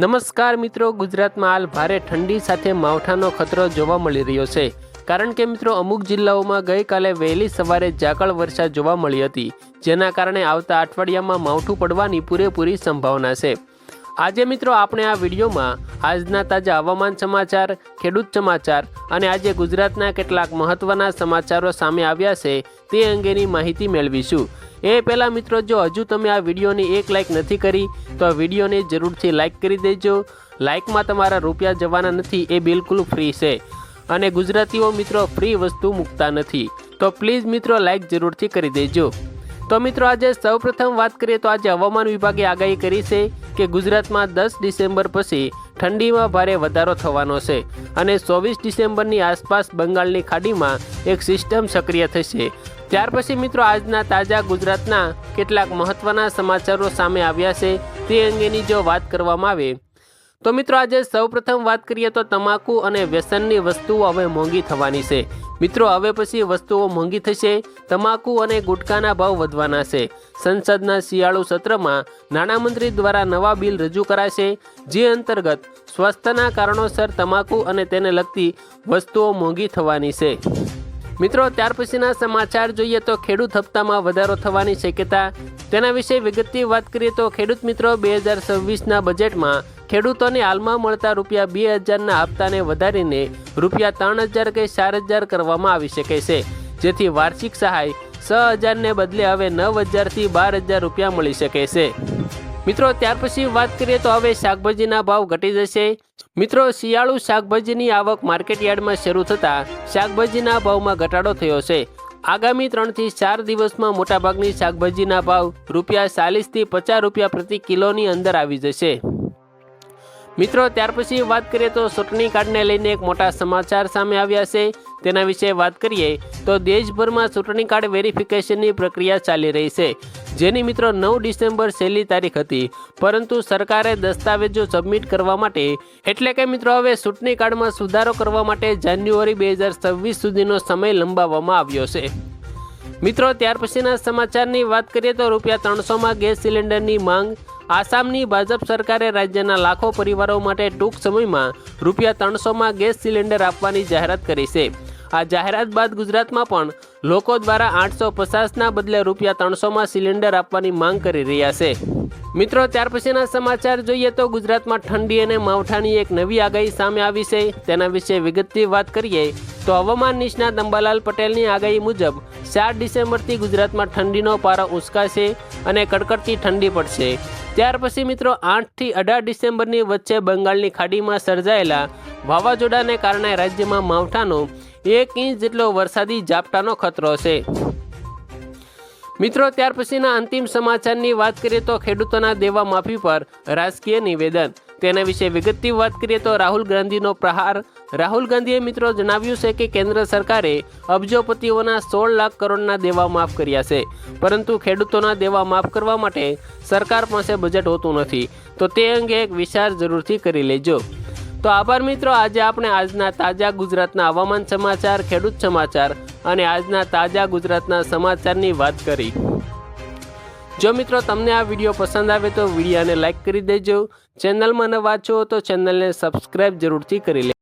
નમસ્કાર મિત્રો, ગુજરાતમાં હાલ ભારે ઠંડી સાથે માવઠાનો ખતરો જોવા મળી રહ્યો છે. કારણ કે મિત્રો, અમુક જિલ્લાઓમાં ગઈકાલે વહેલી સવારે ઝાકળ વર્ષા જોવા મળી હતી, જેના કારણે આવતા અઠવાડિયામાં માવઠું પડવાની પૂરેપૂરી સંભાવના છે. આજે મિત્રો, આપણે આ વિડીયોમાં આજના તાજા હવામાન સમાચાર, ખેડૂત સમાચાર અને આજે ગુજરાતના કેટલાક મહત્ત્વના સમાચારો સામે આવ્યા છે તે અંગેની માહિતી મેળવીશું. એ પહેલાં મિત્રો, જો હજુ તમે આ વિડીયોની એક લાઇક નથી કરી, તો આ વિડીયોને જરૂરથી લાઇક કરી દેજો. લાઇકમાં તમારા રૂપિયા જવાના નથી, એ બિલકુલ ફ્રી છે. અને ગુજરાતીઓ મિત્રો ફ્રી વસ્તુ મૂકતા નથી. તો પ્લીઝ મિત્રો લાઇક જરૂરથી કરી દેજો. તો મિત્રો, આજે સૌપ્રથમ વાત કરીએ તો આજે હવામાન વિભાગે આગાહી કરી છે કે ગુજરાતમાં દસ ડિસેમ્બર પછી ઠંડીમાં ભારે વધારો થવાનો છે અને ચોવીસ ડિસેમ્બરની આસપાસ બંગાળની ખાડીમાં એક સિસ્ટમ સક્રિય થશે. ત્યાર પછી મિત્રો આજના તાજા ગુજરાતના કેટલાક મહત્ત્વના સમાચારો સામે આવ્યા છે તે અંગેની જો વાત કરવામાં આવે, તો મિત્રો આજે સૌપ્રથમ વાત કરીએ તો તમાકુ અને વ્યસનની વસ્તુઓ હવે મોંઘી થવાની છે. મિત્રો, હવે પછી વસ્તુઓ મોંઘી થશે, તમાકુ અને ગુટખાના ભાવ વધવાના છે. સંસદના શિયાળુ સત્રમાં નાણામંત્રી દ્વારા નવા બિલ રજૂ કરાશે, જે અંતર્ગત સ્વાસ્થ્યના કારણોસર તમાકુ અને તેને લગતી વસ્તુઓ મોંઘી થવાની છે. મિત્રો, ત્યાર પછીના સમાચાર જોઈએ તો ખેડૂત હપ્તામાં વધારો થવાની શક્યતા. તેના વિશે વિગતથી વાત કરીએ તો ખેડૂત મિત્રો, બે હજાર છવ્વીસના બજેટમાં ખેડૂતોને હાલમાં મળતા રૂપિયા બે હજારના હપ્તાને વધારીને રૂપિયા ત્રણ હજાર કે ચાર હજાર કરવામાં આવી શકે છે. જેથી વાર્ષિક સહાય છ હજારને બદલે હવે નવ હજારથી બાર હજાર રૂપિયા મળી શકે છે. મિત્રો, ત્યાર પછી વાત કરીએ તો હવે શાકભાજીના ભાવ ઘટી જશે. મિત્રો, શિયાળુ શાકભાજીની આવક માર્કેટ યાર્ડમાં શરૂ થતાં શાકભાજીના ભાવમાં ઘટાડો થયો છે. આગામી ત્રણથી ચાર દિવસમાં મોટાભાગની શાકભાજીના ભાવ રૂપિયા ચાલીસથી પચાસ રૂપિયા પ્રતિ કિલોની અંદર આવી જશે. મિત્રો, ત્યાર પછી વાત કરીએ તો ચૂંટણી કાર્ડને લઈને એક મોટા સમાચાર સામે આવ્યા છે. તેના વિશે વાત કરીએ તો દેશભરમાં ચૂંટણી કાર્ડ વેરિફિકેશનની પ્રક્રિયા ચાલી રહી છે. જેની મિત્રો, નવ ડિસેમ્બર છેલ્લી તારીખ હતી. પરંતુ સરકારે દસ્તાવેજો સબમિટ કરવા માટે, એટલે કે મિત્રો, હવે ચૂંટણી કાર્ડમાં સુધારો કરવા માટે જાન્યુઆરી બે હજાર છવ્વીસ સુધીનો સમય લંબાવવામાં આવ્યો છે. મિત્રો, ત્યાર પછીના સમાચારની વાત કરીએ તો રૂપિયા ત્રણસોમાં ગેસ સિલિન્ડરની માંગ આસામની ભાજપ સરકારે રાજ્યના લાખો પરિવારો માટે ટૂંક સમયમાં રૂપિયા ત્રણસોમાં ગેસ સિલિન્ડર આપવાની જાહેરાત કરી છે. આ જાહેરાત બાદ ગુજરાતમાં પણ લોકો દ્વારા આઠસો પચાસના બદલે રૂપિયા ત્રણસોમાં સિલિન્ડર આપવાની માંગ કરી રહ્યા છે. મિત્રો, ત્યાર પછીના સમાચાર જોઈએ તો ગુજરાતમાં ઠંડી અને માવઠાની એક નવી આગાહી સામે આવી છે. તેના વિશે વિગતથી વાત કરીએ તો હવામાન નિષ્ણાત અંબાલાલ પટેલની આગાહી મુજબ ચાર ડિસેમ્બરથી ગુજરાતમાં ઠંડીનો પારો ઉંચકાશે અને કડકડતી ઠંડી પડશે. ત્યાર પછી મિત્રો આઠથી અઢાર ડિસેમ્બરની વચ્ચે બંગાળની ખાડીમાં સર્જાયેલા વાવાઝોડાને કારણે રાજ્યમાં માવઠાનો એક ઇંચ જેટલો વરસાદી ઝાપટાનો ખતરો છે મિત્રો ત્યાર પછીના અંતિમ સમાચારની વાત કરીએ તો ખેડૂતોના દેવા માફી પર રાજકીય નિવેદન. તેના વિશે વિગતથી વાત કરીએ તો રાહુલ ગાંધીનો પ્રહાર. રાહુલ ગાંધીએ મિત્રો જણાવ્યું છે કે કેન્દ્ર સરકારે અબજોપતિઓના સોળ લાખ કરોડના દેવા માફ કર્યા છે. પરંતુ ખેડૂતોના દેવા માફ કરવા માટે સરકાર પાસે બજેટ હોતું નથી. તો તે અંગે એક વિચાર જરૂરથી કરી લેજો. તો આભાર મિત્રો, આજે આપણે આજના તાજા ગુજરાતના હવામાન સમાચાર, ખેડૂત સમાચાર અને આજના તાજા ગુજરાતના સમાચારની વાત કરી. જો મિત્રો તમને આ વીડિયો પસંદ આવે તો વિડીયોને લાઇક કરી દેજો. ચેનલમાં નવા છો તો ચેનલને સબસ્ક્રાઈબ જરૂરથી કરી લે